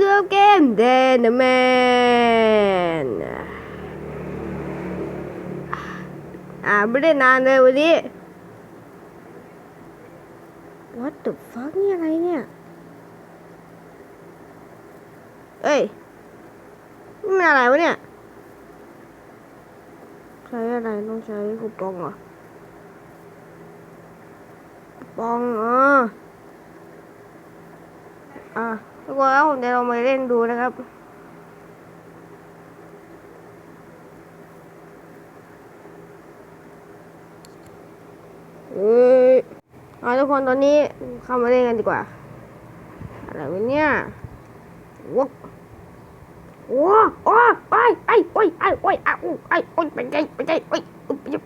อยู่กับเกมเดนแมนอ่าไม่ได้นานเลยวันนี้ What the fuck นี่อะไรเนี่ยเอ้ยนี่อะไรวะเทุกคนครับผมจะลองมาเล่นดูนะครับเอ้ยเอาทุกคนตอนนี้เข้ามาเล่นกันดีกว่า อะไรวะเนี่ยวกว้าโอ้ไอ้ไอ้โอ้ยไอ้โอ้ยไอ้โอ้ยไอ้โอ้ยไปไงไปไงโอ้ยอุ๊ยไปไง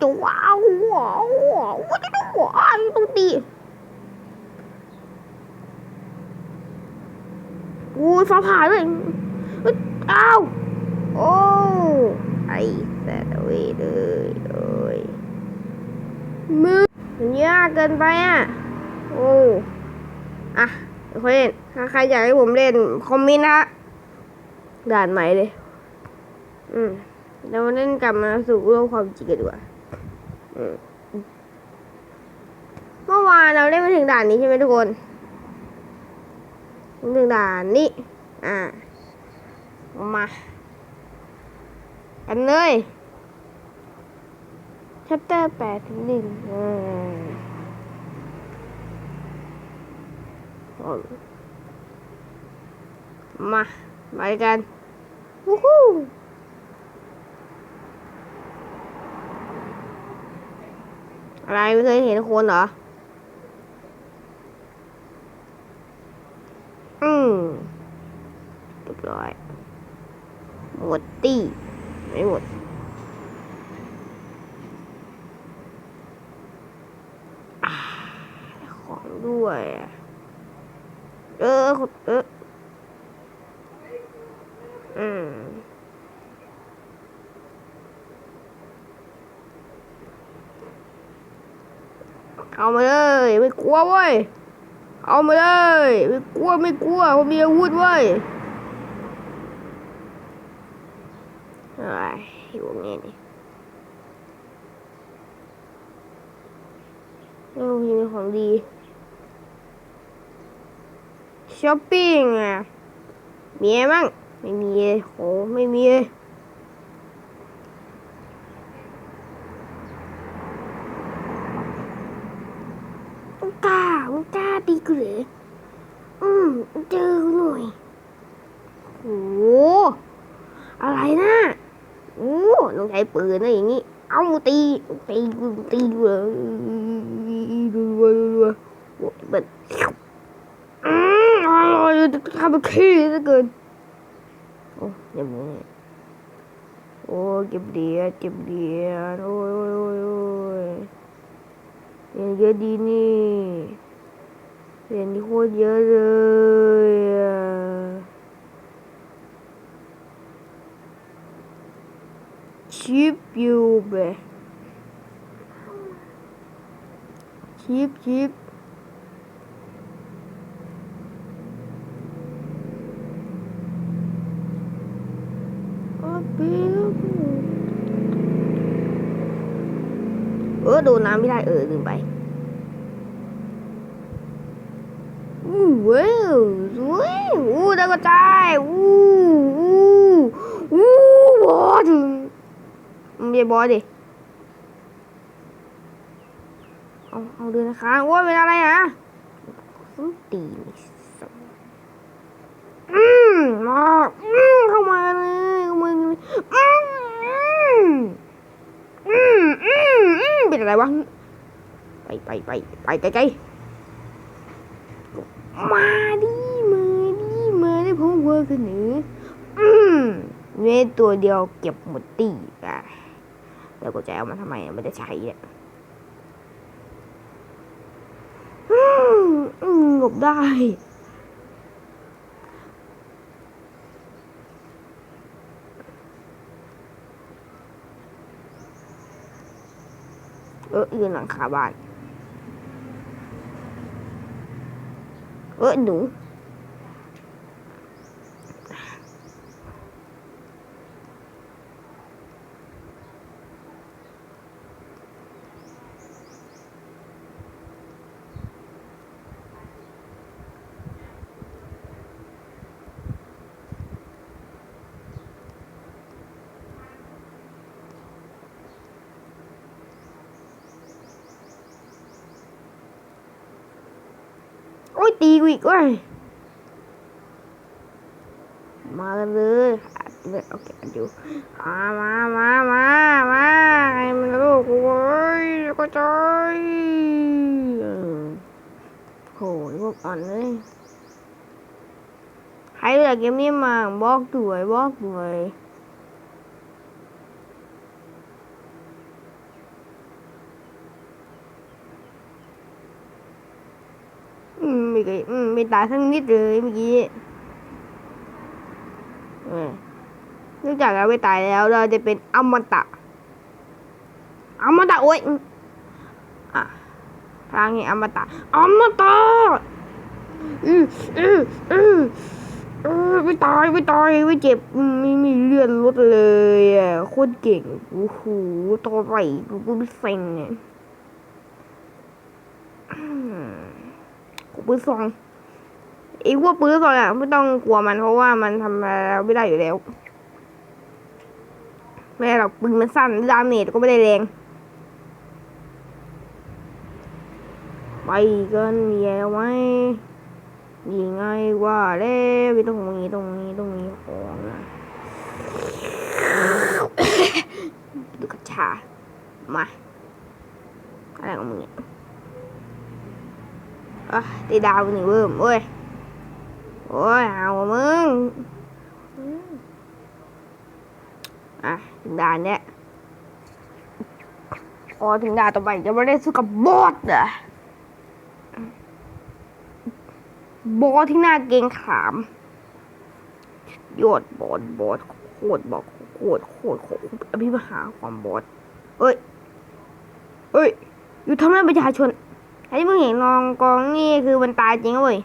ตัวว้าวว้าวว้าวว้าวว้าวต้ องตีอู้ยฟ้าผ่าเลยอ้ยอ้าวโอ้ไอ้แสดเวยเลยเอ้ยมือมันยากเกินไปอะโอ้อะเดี๋ยวค่อยเล่นถ้าใครอยากให้ผมเล่นคอมเมนต์นะฮะด่านใหม่เลย อืมเรามาเล่นกลับมาสู่โลกความจริงกันดีกว่าอืมเมื่อวานเราเล่นมาถึงด่านนี้ใช่ไหมทุกคน ถึงด่านนี้อ่ามากันเลย chapter แปดถึงหนึ่งอืมมาไปกันวู้ฮู้อะไรไม่เคยเห็นคนเหรอมเรียบร้อย หมดตี้ไม่หมด อ่าได้ของด้วยอะเออเออ อืม เอามาเลยไม่กลัวเว้ยเอามาเลยไม่กลัวไม่กลัวผมมีอาวุธเว้ยอะไอยู่ตรงนี้นี่โอ้ยมีของดีช้อปปิ้งอะมีอะไรบ้างไม่มีเลยโหไม่มีเลยมึงกล้ามึงกล้าตีกูเหรออืมเจอกูหน่อยโหอะไรนะโอ้ต้องใช้ ปืนนะอย่างงี้ เอาตีตีกูตีกูเหรอดูดูดูโอ้ยเบิดอืมอร่อยทำเป็นขี้เหลือเกินโอ้เจ็บมือโอ้เจ็บเดียเจ็บเดียโอ้ยโอ้ยโอ้ยโอ้ยเรียนเยอะดีนี่เรียนดีโคตรเยอะเลยอะ ชิปอยู่เบะชิปชิปเออโดนน้ำไม่ได้เออลืมไปอู้เว้ยสวยอู้ตะกระจายอู้อู้อู้บอส มึงเบียบอสดิ เอา เอาเดินนะคะโว่าเป็นอะไรอะส้นตีนอืมมาอืมเข้ามาเลยเข้ามาเลยอืมอืมอืมอืมเป็นอะไรวะ ไปไปไปไปไกลๆมาดิมาดิมาได้พงเวอร์กันหนืออืมเวทตัวเดียวเก็บหมดตี แล้วก็จะเอามาทำไมไม่ได้ใช้เนี่ยหลบได้เออยืนหลังคาบ้าน เออหนู ตีกูอีกเว้ยมากันเลยโอเคอยู่มามามามามาไอ้มันลูกกูเว้ยก็จอยโหพวกอ่อนเลยใครเหลือเกมนี้มาบอกด้วยบอกด้วย อืมไม่เคยอืมไม่ตายทั้งนิดเลยเมื่อกี้เนื่องจากเราไม่ตายแล้ว เราจะเป็นอมตะอมตะโอ้ยอืมอะทางนี้อมตะอมตะอืออืออือเออไม่ตายไม่ตายไม่เจ็บไม่มีเลือดลดเลยอะโคตรเก่งโอ้โหตัวไหลกูกูไม่เซ็งเนี่ยอืมกู ปืนซองไอ้พวกปืนซองอะไม่ต้องกลัวมันเพราะว่ามันทำอะไรไม่ได้อยู่แล้วไม่ได้หรอกปืนมันสั้นดาเมจก็ไม่ได้แรงไปกันแย่ไหมยังไงว่าแล้วไปตรงนี้ตรงนี้ตรงนี้ของนะดูกระชามาอะไรของมึงเนี่ย อะตีดาวหนึ่งเบิ่มโอ้ย โอ้ย เอามึงอืมอะ ถึงด่านเนี้ยพอถึงด่านต่อไปจะไม่ได้สู้กับบอสเหรอะบอสที่หน้าเกงขามยอดบอสบอสโคตรบอกโคตรโคตรโคตรอภิมหาความบอสเอ้ยเอ้ย อยู่ทำร้ายประชาชน ไอ้ที่มึงเห็นนองกองนี่คือมันตายจริงเว้ย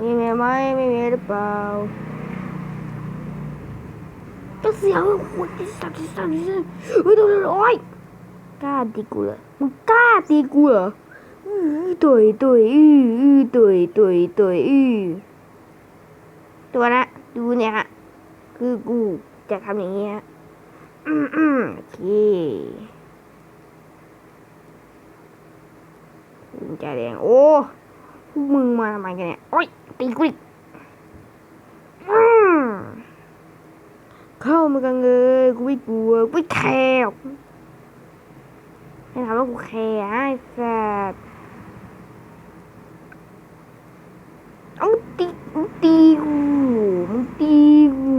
มีไหมไม่มีหรือเปล่าก็เสียงโอ้ยที่สัตว์ที่สัตว์ที่สัตว์เฮ้ยโดนโอ้ยกล้าตีกูเหรอมึงกล้าตีกูเหรออื้อตุยตุยอื้ออื้อตุยตุยตุยอื้อตัวนะดูเนี่ยฮะ คือกูจะทำอย่างเงี้ยอืมอืมโอเคกุญแจแดง โอ้พวกมึงมาทำไมกันเนี่ย โอ้ย ตีกูอีกอืมเข้ามากันเลยกูไม่กลัวกูไม่แคร์ให้ถามว่ากูแคร์ไอ้สัส เอามึงตีมึงตีกูมึงตีกู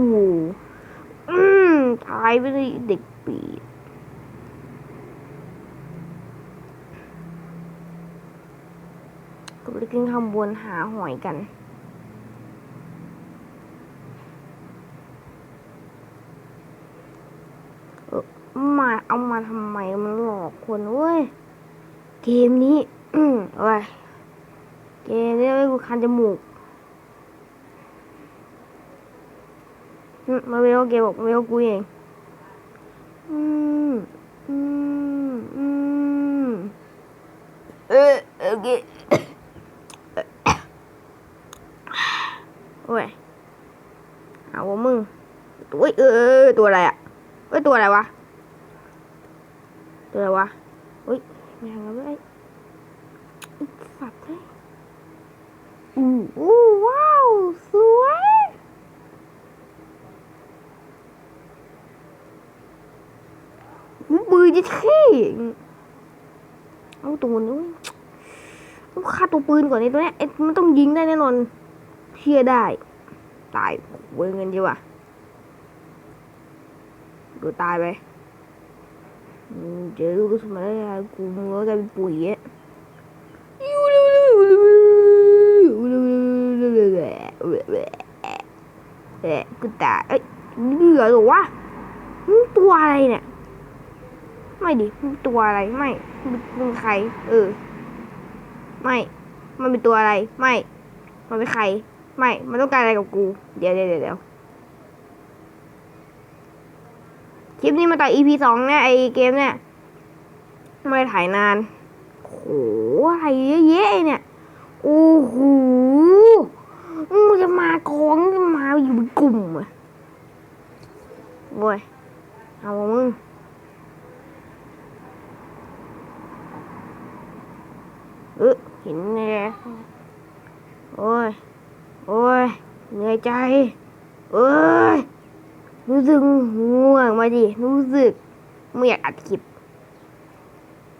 อืมตายไปเลยเด็กปีดก็ไปขึ้นข้างบนหาหอยกันมาเอามาทำไมมันหลอกคนเว้ย เกมนี้ อืมเอ้ย เกมนี้ไม่กูคันจมูก มาเวลเกบอกมาเวลกูเอง อืม อืม อืม เออโอเคโอ้ยเอาวมึงตัวเออเออตัวอะไรอะเอ้ยตัวอะไรวะ ตัวอะไรวะอุ้ยไม่ทำแล้วเว้ยไอ้สัตว์เฮ้ยอู้ว้าว สวยอู้ปืน จะเท่เอาตัวนู้นต้องฆ่าตัวปืนก่อนไอ้ตัวเนี้ยไอ้มันต้องยิงได้แน่นอนเชื่อได้ ตายเว้ยเงินดีว่ะดูตายไปเจอลูกกระสุนมาได้ไงกูมึงก็กลายเป็นปุ๋ยอะเอ๊ะกูตายเอ้ยเหลือหรอวะตัวอะไรเนี่ย ไม่ดิมึงตัวอะไรไม่มึงมึงใคร เออ ไม่ มันเป็นตัวอะไร ไม่ มันเป็นใคร ไม่ มันต้องการอะไรกับกู เดี๋ยวเดี๋ยวเดี๋ยวคลิปนี้มาต่อ EP สองเนี่ยไอเกมเนี่ยไม่ถ่ายนานโหอะไรเยอะแยะเนี่ยโอ้โหมึงจะมากองมาอยู่เป็นกลุ่มอะโว้ยเอามึง เออห็นไงโอ้ย โอ้ย เหนื่อยใจ เอ้ย รู้สึกง่วงมาดิ รู้สึก ไม่อยากอัดคลิป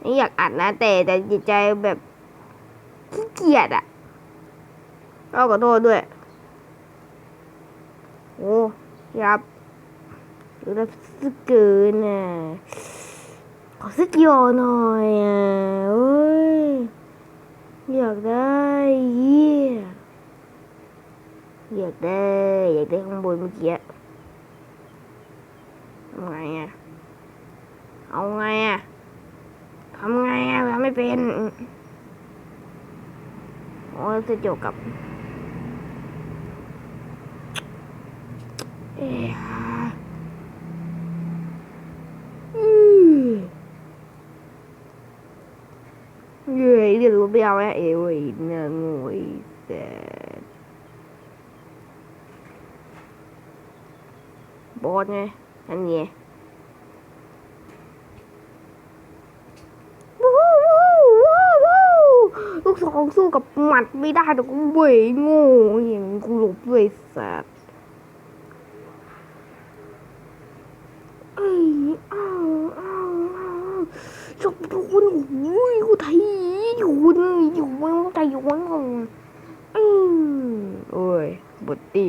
ไม่อยากอัดนะ แต่แต่จิตใจแบบขี้เกียจอะก็ขอโทษด้วย โอ้ครับรู้สึกสึกเกินอะขอสักโยหน่อยอะโอ้ย อยากได้เยี่ยอยากได้ อยากได้ข้างบนเมื่อกี้ทำไงอะเอาไงอะทำไงอะทำไม่เป็น โอ้จะจบกับ เอ๊ะอืม เรียนรู้ไปเอาแม่เอวไอ้นางโง่แต่บอสไงอันนี้ลูกสองสู้กับหมัดไม่ได้แต่กูเว่ยโง่อย่างกูหลบด้วยสัตวเอ้ยอ้าวอ้าวอ้าวจบโดนโอ้ยกูไทยอยู่น อยู่มึงใจอยู่มึงอืมโอ้ยบดตี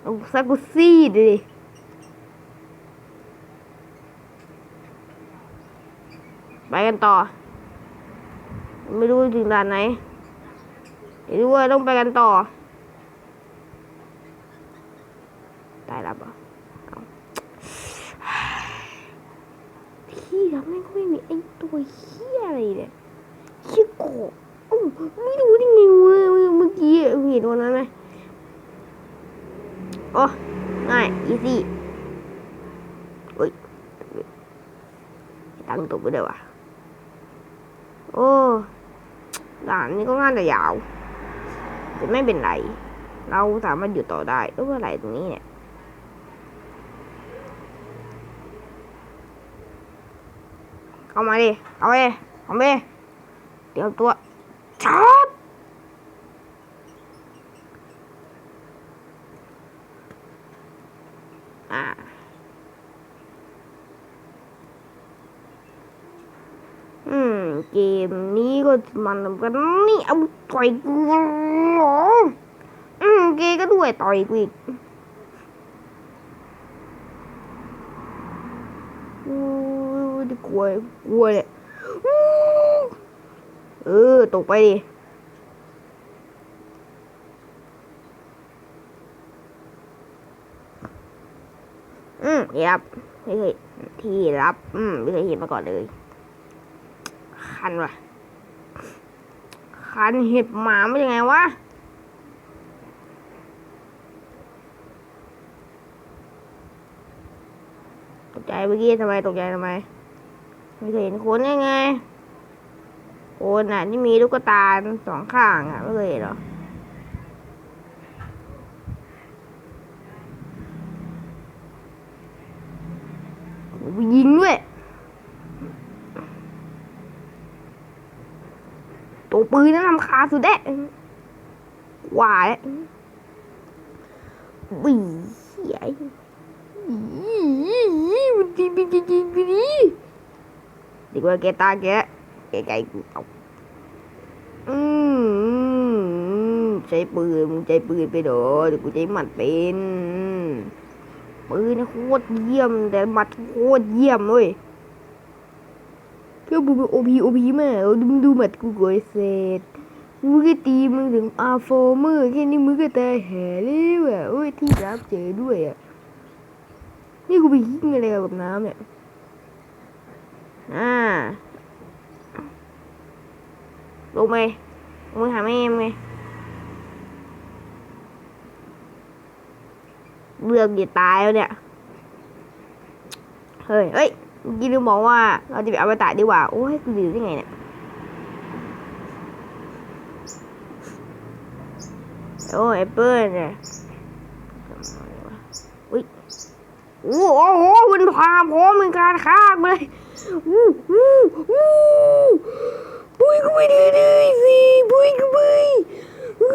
เอาสักกูซีดดิไปกันต่อ ไม่รู้ถึงด่านไหนไม่รู้ว่าต้องไปกันต่อตายแล้วปะเอาพี่แล้วแม่งก็ไม่มีไอ้ตัวเหี้ยอะไรเนี่ย เหี้โกบอ้าวไม่รู้ได้ไงวะเมื่อกี้เห็นตัวนั้นไหมโอ้ง่ายอีซี่โอ้ยตั้งตัวไปเดี๋ยวะโอ้ด่านนี้ก็น่าจะยาวแต่ไม่เป็นไร เราสามารถอยู่ต่อได้เอออะไรตรงนี้เนี่ยเข้ามาดิ เอาไปเอาไป เดี๋ยวตัวชาร์จอ่าอืม เกมนี้ก็มันกันนี่เอาต่อยกูเหรออืมเกก็ด้วยต่อยกูอีกอู้ดิกลัวกลัวเลย เออ ตกไปดิ อืมรับไม่เคยที่รับ อืมไม่เคยเห็นมาก่อนเลย คันว่ะ คันเห็บหมาไม่ยังไงวะตกใจเมื่อกี้ทำไมตกใจทำไม ไม่เคยเห็นคนยังไง คนอะที่มีลูกตาสองข้างอะไม่เคยเหรอหยิงด้วยตัวปืนนั่นนำคาสุดแดะหวายวิ่งใหญ่มันดีดีดีดีดีดีกว่าแกตาแก แกไก่กูเอาอืมใช้ปืนมึงใช้ปืนไปเด้อเดี๋ยวกูใช้หมัดเป็นปืนโคตรเยี่ยม แต่หมัดโคตรเยี่ยมเว้ยเพื่อบูโอพีโอพีแม่ดูดูหมัดกูก่อนเสร็จมึงก็ตีมึงถึงอาโฟเมอแค่นี้มึงก็ตายแห่เลยว่ะโอ้ยที่รับเจอด้วยอะนี่กูไปยิงอะไรกับน้ำเนี่ยอ่า ลงไปลงไปหาแม่มึงไงเบื่อจะตายแล้วเนี่ย เฮ้ย เฮ้ยกี้ลืมบอกว่าเราจะไปเอาไปตายดีกว่า โอ้ยกูลืมได้ไงเนี่ยโอ้แอปเปิ้ลเนี่ยอุ้ยโอ้โหมันพาพร้อมเป็นการฆ่ากูเลยอู้อู้อู้ ปุ้ยก็ไม่ได้เลยสิปุ้ยก็ไม่อู้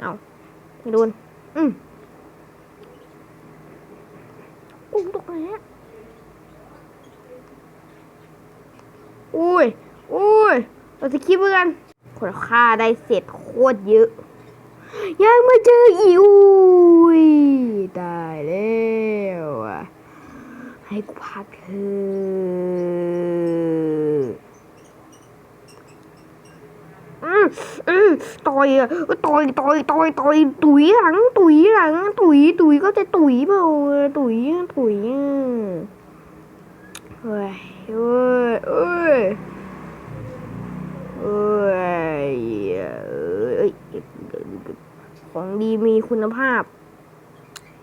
เอาไม่โดนอืมอุ้มตกแล้วอุ้ยอุ้ยเราจะคิดเพื่อนคนฆ่าได้เสร็จโคตรเยอะ ยังมาเจออีกอุ้ยตายแล้วอะ ให้กูพักเถอะอืมอืมต่อยอะต่อยต่อยต่อยต่อยตุ๋ยหลัง ตุ๋ยหลัง ตุ๋ยตุ๋ยก็จะตุ๋ยเปล่าตุ๋ยตุ๋ยเฮ้ยเฮ้ยเอ้ยเอ้ยเอ้ยเอ้ยของดีมีคุณภาพ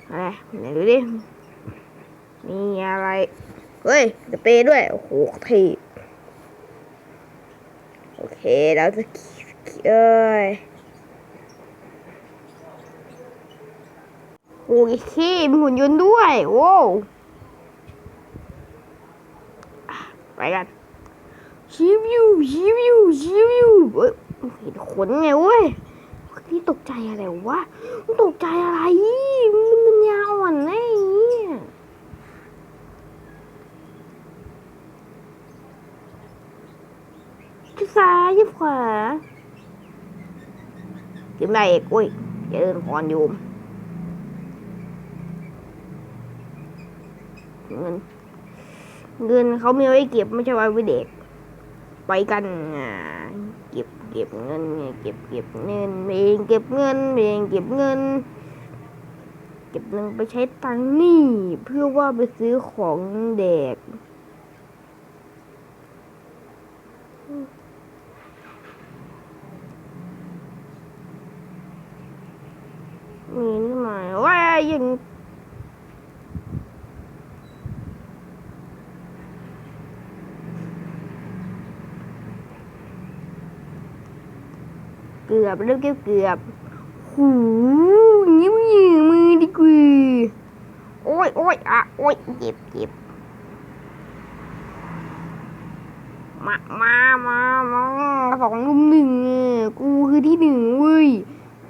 อะไรไหนดูดิ มีอะไร เฮ้ยสเปรย์ด้วย โอ้โหเท่โอเค แล้วจะเอ้ยโอ้ยขี้มีหุ่นยนต์ด้วยโว้วไปกันชิวยูชิวยูชิวยูเฮ้ยเห็นขนไงเว้ยนี่ตกใจอะไรวะตกใจอะไร มันมันยาอ่อนไงเนี่ยชิด ซ้ายชิดขวาจิ้มได้เอกอุ้ยอย่าเดินก่อนโยมเงินเงินเขามีไว้เก็บไม่ใช่ไว้ไว้เด็ก ไปกันอะเก็บเก็บเงินไงเก็บเก็บเงินเองเก็บเงินเองเก็บเงิน เก็บเงินไปใช้ตังค์นี่ เพื่อว่าไปซื้อของเด็กมีนี่หมายว่ายัง เกื อบเริ่มเกือบเกือบหูนิ้วยืมมือดีกว่าโอ้ยโอ้ยอะโอ้ยเจ็บเจ็บมามามามาสองลุมหนึ่งกูคือที่หนึ่งเว้ย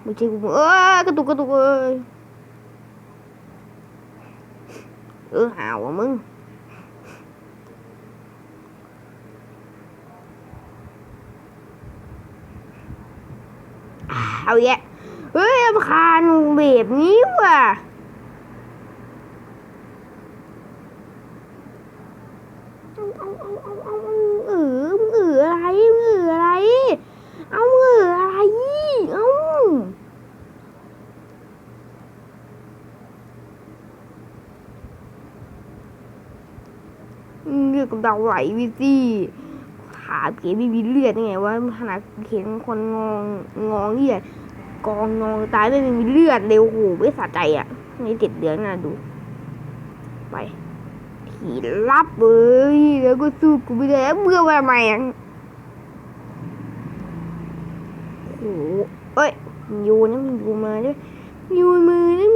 ไม่ใช่กูเออกระตุกกระตุกเอ้ยเออหาวอะมึง เอาแยะเฮ้ยรำคาญแบบนี้ว่ะเอาเอาเอาเอาเอาเออมึงเอออะไรมึงเอออะไร เอามึงเอออะไรเอาเลือดกำเดาไหลวิซี่ ขาเก๋ไม่มีเลือดยังไงวะขนาดเห็นคนงองงองเลือดกองงองตายไม่มีเลือดเร็วโหไม่สะใจอะนี่เจ็ดเดือนน่ะดู ไปผีรับเอ้ยแล้วก็สู้กูไม่ได้แล้วเมื่อวันใหม่โอ้โหเอ้ยยูนนะมึงโยูมาด้วยยูน